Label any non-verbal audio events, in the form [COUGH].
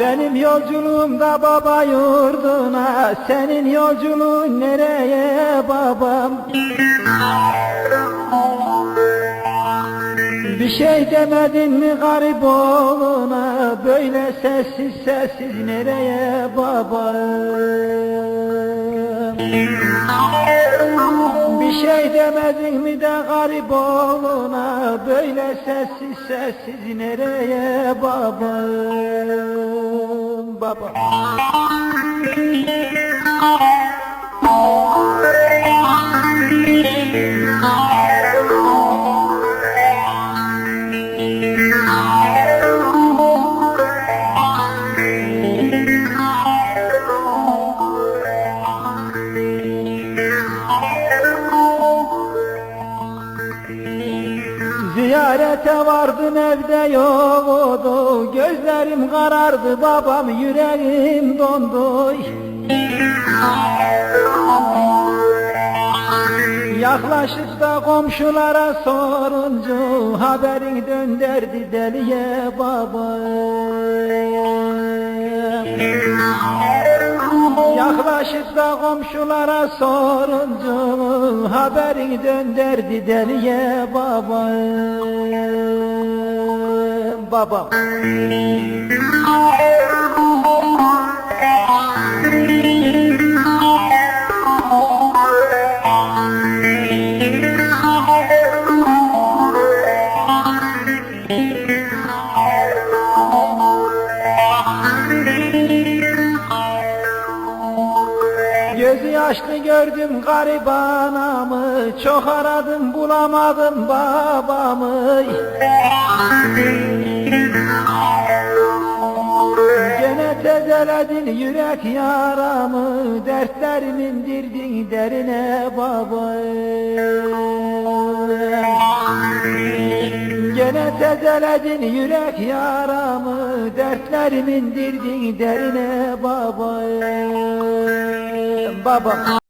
Benim yolculuğum da baba yurduna Senin yolculuğun nereye babam? Bir şey demedin mi garip oğluna Böyle sessiz sessiz nereye babam şey demedin mi de garip oğluna Böyle sessiz sessiz nereye babam? Baba Ziyarete vardım evde yoktu Gözlerim karardı babam yüreğim dondu. Yaklaşıp da komşulara sorunca Haberin dönderdi deliye baba Yaklaşıp da komşulara sorunca Haberin dönderdi deliye baba. Babam [LAUGHS] Gözü yaşlı gördüm garip anamı Çok aradım bulamadım babamı. Gene tezeledin yürek yaramı. Dertlerim indirdin derine baba Gene tezeledin yürek yaramı. Dertlerim indirdin derine baba Baba